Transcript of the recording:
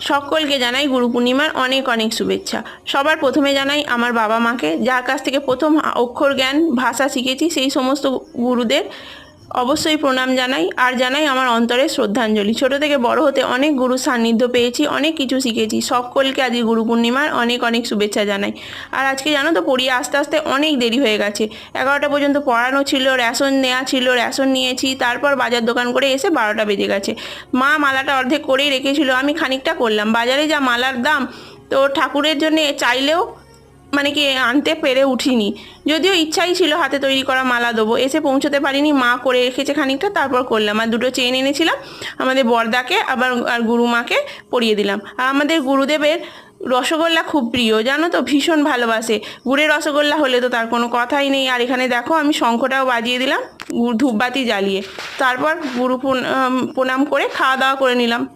সকলকে জানাই গুরু পূর্ণিমার অনেক অনেক শুভেচ্ছা। সবার প্রথমে জানাই আমার বাবা মাকে, যার কাছ থেকে প্রথম অক্ষর জ্ঞান, ভাষা শিখেছি, সেই সমস্ত গুরুদের। অবশ্যই প্রণাম জানাই। আর জানাই আমার অন্তরের শ্রদ্ধাঞ্জলি। ছোট থেকে বড় হতে অনেক গুরু সান্নিধ্য পেয়েছি, অনেক কিছু শিখেছি। সকলকে আজকে গুরু পূর্ণিমার অনেক অনেক শুভেচ্ছা জানাই। আর আজকে জানো তো পড়িয়ে আস্তে আস্তে অনেক দেরি হয়ে গেছে। এগারোটা পর্যন্ত পড়ানো ছিল, রেশন নেওয়া ছিল, রেশন নিয়েছি। তারপর বাজার দোকান করে এসে বারোটা বেজে গেছে। মা মালাটা অর্ধেক করেই রেখেছিল, আমি খানিকটা করলাম। বাজারে যা মালার দাম, তো ঠাকুরের জন্য চাইলেও মানে কি আনতে পেরে উঠিনি। যদিও ইচ্ছাই ছিল হাতে তৈরি করা মালা দেবো। এসে পৌঁছতে পারিনি, মা করে রেখেছে খানিকটা, তারপর করলাম। আর দুটো চেন এনেছিলাম, আমাদের বরদাকে আবার আর গুরুমাকে পরিয়ে দিলাম। আর আমাদের গুরুদেবের রসগোল্লা খুব প্রিয়, জানো তো? ভীষণ ভালোবাসে। গুড়ের রসগোল্লা হলে তো তার কোনো কথাই নেই। আর এখানে দেখো, আমি শঙ্খটাও বাজিয়ে দিলাম, ধূপবাতি জ্বালিয়ে। তারপর গুরু প্রণ- প্রণাম করে খাওয়া দাওয়া করে নিলাম।